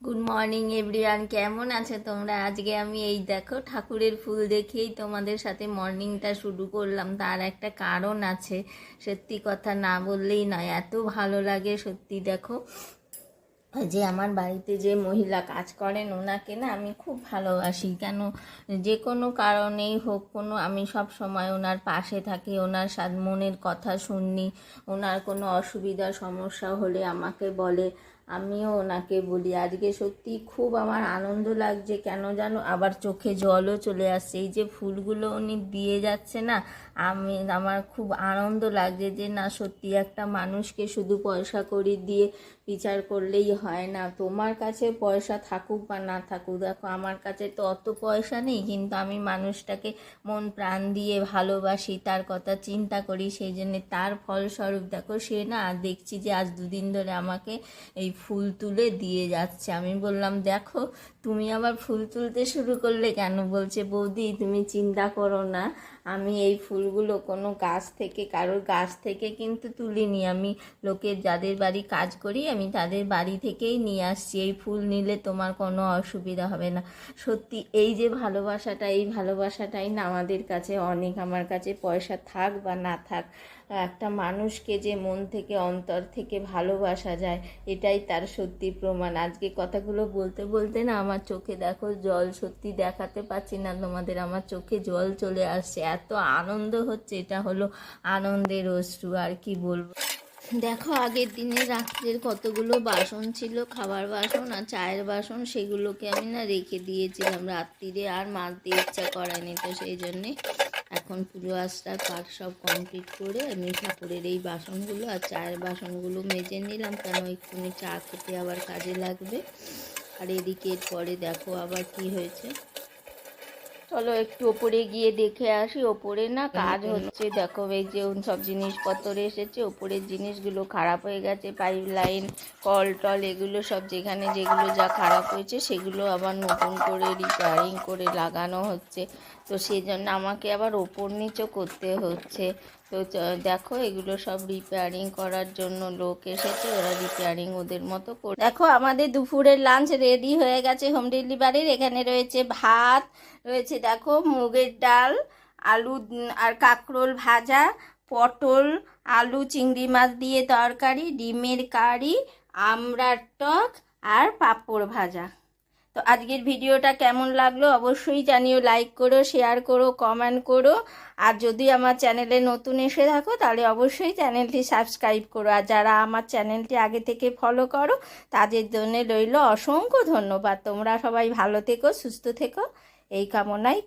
Good morning everyone কেমন আছো তোমরা? আজকে আমি এই দেখো, ঠাকুরের ফুল দেখেই তোমাদের সাথে মর্নিংটা শুরু করলাম। তার একটা কারণ আছে, সত্যি কথা না বললেই নয়। এত ভালো লাগে সত্যি দেখো, যে আমার বাড়িতে যে মহিলা কাজ করেন, ওনাকে না আমি খুব ভালোবাসি। কেন? যে কোনো কারণেই হোক, কোনো আমি সব সময় ওনার পাশে থাকি, ওনার সাথ মনের কথা শুনি, ওনার কোনো অসুবিধা, সমস্যা হলে আমাকে বলে। আমিও ওনাকে বলি, আজকে সত্যি খুব আমার আনন্দ লাগছে। কেন জানো? আবার চোখে জলও চলে আসছে। এই যে ফুলগুলো উনি দিয়ে যাচ্ছে না, আমি, আমার খুব আনন্দ লাগছে যে না, সত্যি একটা মানুষকে শুধু পয়সা করি দিয়ে বিচার করলেই হয় না। তোমার কাছে পয়সা থাকুক বা না থাকুক, দেখো আমার কাছে তো অত পয়সা নেই, কিন্তু আমি মানুষটাকে মন প্রাণ দিয়ে ভালোবাসি, তার কথা চিন্তা করি, সেই জন্য তার ফলস্বরূপ, দেখো সে না, দেখছি যে আজ দুদিন ধরে আমাকে এই ফুল তুলে দিয়ে যাচ্ছে। আমি বললাম, দেখো, তুমি আবার ফুল তুলতে শুরু করলে কেন? বলছে, বৌদি, তুমি চিন্তা করো না। আমি এই ফুলগুলো কোনো গাছ থেকে, কারোর গাছ থেকে কিন্তু তুলিনি। আমি লোকের যাদের বাড়ি কাজ করি, আমি তাদের বাড়ি থেকেই নিয়ে আসছি। এই ফুল নিলে তোমার কোনো অসুবিধা হবে না। সত্যি, এই যে ভালোবাসাটা, এই ভালোবাসাটাই না আমাদের কাছে অনেক। আমার কাছে পয়সা থাক বা না থাক একটা মানুষকে যে মন থেকে, অন্তর থেকে ভালোবাসা যায়, এটাই তার সত্যি প্রমাণ। আজকে কথাগুলো বলতে বলতে না আমার চোখে দেখো জল সত্যি দেখাতে পাচ্ছি না, তোমাদের আমার চোখে জল চলে আসছে। এত আনন্দ হচ্ছে, এটা হলো আনন্দের অশ্রু, আর কি বলব। দেখো, আগের দিনে রাত্রের কতগুলো বাসন ছিল, খাবার বাসন আর চায়ের বাসন, সেগুলোকে আমি না রেখে দিয়েছিলাম রাত্রিরে, আর মাজতে ইচ্ছা করেনি তো সেই জন্যে। এখন পুজো আস্তার কাজ সব কমপ্লিট করে আমি ঠাকুরের এই বাসনগুলো আর চায়ের বাসনগুলো মেজে নিলাম। কেন এক্ষুনি চা খেতে আবার কাজে লাগবে। আর এদিকে পরে দেখো আবার কি হয়েছে। চলো একটু ওপরে গিয়ে দেখে আসি। ওপরে না কাজ হচ্ছে। দেখো এই যে সব জিনিসপত্র এসেছে। ওপরের জিনিসগুলো খারাপ হয়ে গেছে। পাইপ লাইন কল টল এগুলো সব যেখানে যেগুলো যা খারাপ হয়েছে সেগুলো আবার নতুন করে রিপেয়ারিং করে লাগানো হচ্ছে। তো সেই জন্য আমাকে আবার ওপর নিচও করতে হচ্ছে। তো দেখো এগুলো সব রিপেয়ারিং করার জন্য লোক এসেছে, ওরা রিপেয়ারিং ওদের মতো করে, দেখো আমাদের দুপুরের লাঞ্চ রেডি হয়ে গেছে হোম ডেলিভারির এখানে রয়েছে ভাত, রয়েছে দেখো মুগের ডাল, আলু, আর কাঁকরোল ভাজা, পটল, আলু, চিংড়ি মাছ দিয়ে তরকারি, ডিমের কারি আমড়ার টক, আর পাঁপড় ভাজা। তো আজকের ভিডিওটা কেমন লাগল অবশ্যই জানিও লাইক করো শেয়ার করো কমেন্ট করো। আর যদি আমার চ্যানেলে নতুন এসে থাকো, তাহলে অবশ্যই চ্যানেলটি সাবস্ক্রাইব করো। আর যারা আমার চ্যানেলটি আগে থেকে ফলো করো, তাদের জন্য রইল অসংখ্য ধন্যবাদ। তোমরা সবাই ভালো থেকো, সুস্থ থেকো। এই কামনাই